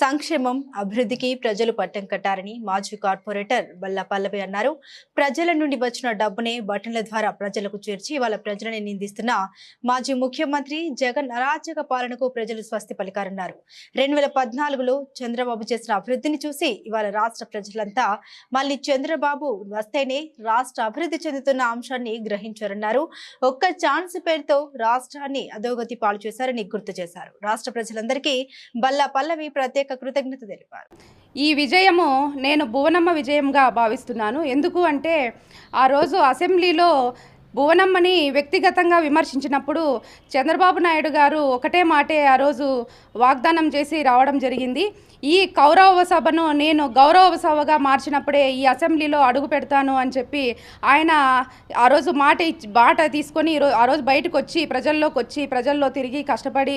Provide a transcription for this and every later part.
సంక్షేమం అభివృద్ధికి ప్రజలు పట్టం కట్టారని మాజీ కార్పొరేటర్ బల్లపల్లవి అన్నారు. ప్రజల నుండి వచ్చిన డబ్బునే బటన్ల ద్వారా ప్రజలకు చేర్చి వాళ్ళ ప్రజలని నిందిస్తున్న మాజీ ముఖ్యమంత్రి జగన్ అరాచక పాలనకు ప్రజలు స్వస్తి పలికారన్నారు. రెండు వేల పద్నాలుగులో చంద్రబాబు చేసిన అభివృద్ధిని చూసి ఇవాళ రాష్ట్ర ప్రజలంతా మళ్ళీ చంద్రబాబు వస్తేనే రాష్ట్ర అభివృద్ధి చెందుతున్న అంశాన్ని గ్రహించారన్నారు. ఒక్క ఛాన్స్ పేరుతో రాష్ట్రాన్ని అధోగతి పాలు చేశారని గుర్తు చేశారు. రాష్ట్ర ప్రజలందరికీ బల్లా పల్లవి ప్రత్యేక కృతజ్ఞత తెలిపారు. ఈ విజయము నేను భువనమ్మ విజయంగా భావిస్తున్నాను. ఎందుకు అంటే ఆ రోజు అసెంబ్లీలో భువనమ్మని వ్యక్తిగతంగా విమర్శించినప్పుడు చంద్రబాబు నాయుడు గారు ఒకటే మాటే ఆ రోజు వాగ్దానం చేసి రావడం జరిగింది. ఈ కౌరవ సభను నేను గౌరవ సభగా మార్చినప్పుడే ఈ అసెంబ్లీలో అడుగు పెడతాను అని చెప్పి ఆయన ఆ రోజు మాట ఇచ్చి మాట తీసుకొని ఆ రోజు బయటకు వచ్చి ప్రజల్లోకి వచ్చి ప్రజల్లో తిరిగి కష్టపడి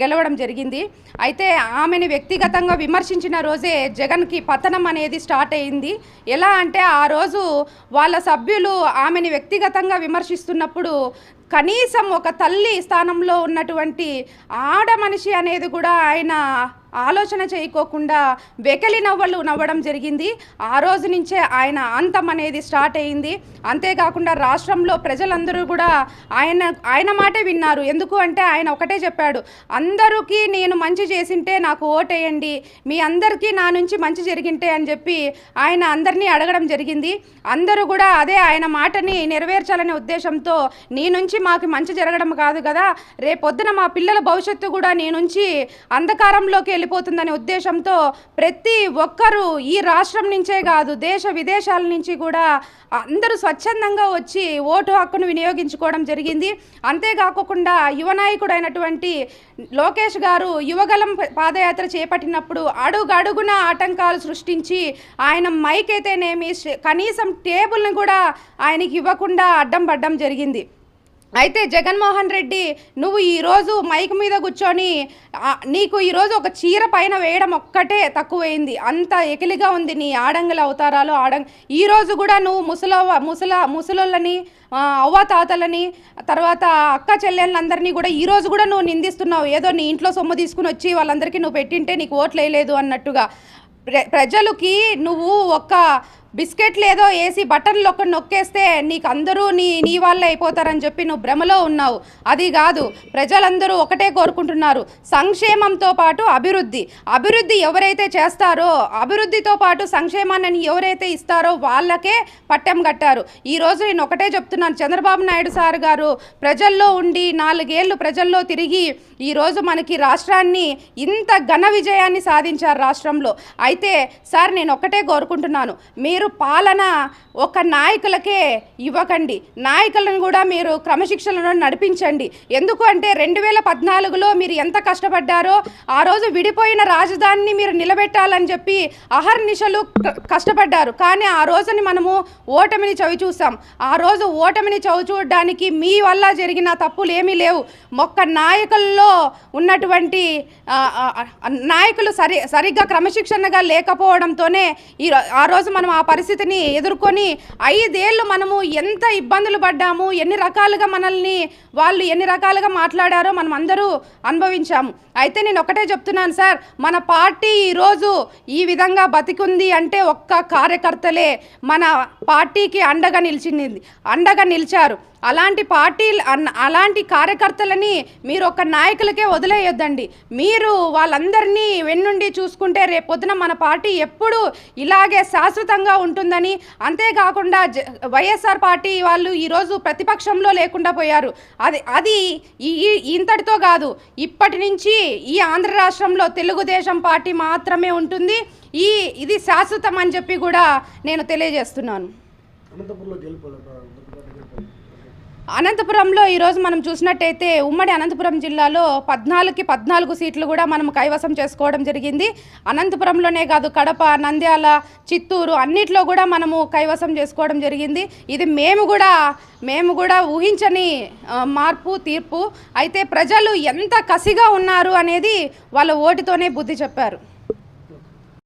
గెలవడం జరిగింది. అయితే ఆమెను వ్యక్తిగతంగా విమర్శించిన రోజే జగన్కి పతనం అనేది స్టార్ట్ అయింది. ఎలా అంటే ఆ రోజు వాళ్ళ సభ్యులు ఆమెను వ్యక్తిగతంగా విమర్శిస్తున్నప్పుడు కనీసం ఒక తల్లి స్థానంలో ఉన్నటువంటి ఆడ మనిషి అనేది కూడా ఆయన ఆలోచన చేయకోకుండా వెకలి నవ్వలు నవ్వడం జరిగింది. ఆ రోజు నుంచే ఆయన అంతం అనేది స్టార్ట్ అయింది. అంతేకాకుండా రాష్ట్రంలో ప్రజలందరూ కూడా ఆయన ఆయన మాటే విన్నారు. ఎందుకు అంటే ఆయన ఒకటే చెప్పాడు అందరికీ నేను మంచి చేసింటే నాకు ఓటేయండి. మీ అందరికీ నా నుంచి మంచి జరిగింటే అని చెప్పి ఆయన అందరినీ అడగడం జరిగింది. అందరూ కూడా అదే ఆయన మాటని నెరవేర్చాలనే ఉద్దేశంతో నీ నుంచి మాకు మంచి జరగడం కాదు కదా. రేపొద్దున మా పిల్లల భవిష్యత్తు కూడా నీ నుంచి అంధకారంలోకి వెళ్ళిపోతుందనే ఉద్దేశంతో ప్రతి ఒక్కరూ ఈ రాష్ట్రం నుంచే కాదు దేశ విదేశాల నుంచి కూడా అందరూ స్వచ్ఛందంగా వచ్చి ఓటు హక్కును వినియోగించుకోవడం జరిగింది. అంతేకాకుండా యువ నాయకుడైనటువంటి లోకేష్ గారు యువగలం పాదయాత్ర చేపట్టినప్పుడు అడుగడుగున ఆటంకాలు సృష్టించి ఆయన మైక్ అయితేనేమి కనీసం టేబుల్ని కూడా ఆయనకి ఇవ్వకుండా అడ్డం పడ్డం జరిగింది. అయితే జగన్మోహన్ రెడ్డి నువ్వు ఈరోజు మైక్ మీద కూర్చొని నీకు ఈరోజు ఒక చీర పైన వేయడం ఒక్కటే తక్కువైంది. అంత ఎకిలిగా ఉంది నీ ఆడంగుల అవతారాలు ఆడంగ ఈరోజు కూడా నువ్వు ముసల ముసల ముసలోళ్ళని అవ్వతాతలని తర్వాత అక్క చెల్లెళ్ళందరినీ కూడా ఈరోజు కూడా నువ్వు నిందిస్తున్నావు. ఏదో నీ ఇంట్లో సొమ్ము తీసుకుని వచ్చి వాళ్ళందరికీ నువ్వు పెట్టింటే నీకు ఓట్లు వేయలేదు అన్నట్టుగా. ప్ర ప్రజలకి నువ్వు ఒక్క బిస్కెట్లు ఏదో వేసి బటన్లు ఒక నొక్కేస్తే నీకు అందరూ నీ నీ వాళ్ళే అయిపోతారని చెప్పి నువ్వు భ్రమలో ఉన్నావు. అది కాదు ప్రజలందరూ ఒకటే కోరుకుంటున్నారు. సంక్షేమంతో పాటు అభివృద్ధి. అభివృద్ధి ఎవరైతే చేస్తారో అభివృద్ధితో పాటు సంక్షేమాన్ని ఎవరైతే ఇస్తారో వాళ్ళకే పట్టం కట్టారు. ఈరోజు నేను ఒకటే చెప్తున్నాను. చంద్రబాబు నాయుడు సార్ గారు ప్రజల్లో ఉండి నాలుగేళ్ళు ప్రజల్లో తిరిగి ఈరోజు మనకి రాష్ట్రాన్ని ఇంత ఘన విజయాన్ని సాధించారు రాష్ట్రంలో. అయితే సార్ నేను ఒక్కటే కోరుకుంటున్నాను. మీరు పాలన ఒక నాయకులకే ఇవ్వకండి. నాయకులను కూడా మీరు క్రమశిక్షణలో నడిపించండి. ఎందుకు అంటే రెండు వేల పద్నాలుగులో మీరు ఎంత కష్టపడ్డారో ఆ రోజు విడిపోయిన రాజధానిని మీరు నిలబెట్టాలని చెప్పి అహర్నిశలు కష్టపడ్డారు. కానీ ఆ రోజుని మనము ఓటమిని చవి చూసాం ఆ రోజు ఓటమిని చవి చూడడానికి మీ వల్ల జరిగిన తప్పులు ఏమీ లేవు. మొక్క నాయకుల్లో ఉన్నటువంటి నాయకులు సరి సరిగ్గా క్రమశిక్షణగా లేకపోవడంతోనే ఈ ఆ రోజు మనం ఆ పరిస్థితిని ఎదుర్కొని ఐదేళ్ళు మనము ఎంత ఇబ్బందులు పడ్డాము ఎన్ని రకాలుగా మనల్ని వాళ్ళు ఎన్ని రకాలుగా మాట్లాడారో మనం అందరూ అనుభవించాము. అయితే నేను ఒకటే చెప్తున్నాను సార్ మన పార్టీ ఈరోజు ఈ విధంగా బతికుంది అంటే ఒక్క కార్యకర్తలే మన పార్టీకి అండగా నిలిచింది అండగా నిలిచారు. అలాంటి పార్టీ అన్- అలాంటి కార్యకర్తలని మీరు ఒక నాయకులకే వదిలేయొద్దండి. మీరు వాళ్ళందరినీ వెన్నుండి చూసుకుంటే రేపొద్దున మన పార్టీ ఎప్పుడు ఇలాగే శాశ్వతంగా ఉంటుందని. అంతేకాకుండా జ వైఎస్ఆర్ పార్టీ వాళ్ళు ఈరోజు ప్రతిపక్షంలో లేకుండా పోయారు. అది అది ఈ ఇంతటితో కాదు. ఇప్పటి నుంచి ఈ ఆంధ్ర రాష్ట్రంలో తెలుగుదేశం పార్టీ మాత్రమే ఉంటుంది. ఈ ఇది శాశ్వతం అని చెప్పి కూడా నేను తెలియజేస్తున్నాను. అనంతపురంలో గెలుపు అనంతపురంలో ఈరోజు మనం చూసినట్టయితే ఉమ్మడి అనంతపురం జిల్లాలో పద్నాలుగుకి పద్నాలుగు సీట్లు కూడా మనం కైవసం చేసుకోవడం జరిగింది. అనంతపురంలోనే కాదు కడప నంద్యాల చిత్తూరు అన్నిట్లో కూడా మనము కైవసం చేసుకోవడం జరిగింది. ఇది మేము కూడా మేము కూడా ఊహించని మార్పు తీర్పు. అయితే ప్రజలు ఎంత కసిగా ఉన్నారు అనేది వాళ్ళ ఓటుతోనే బుద్ధి చెప్పారు.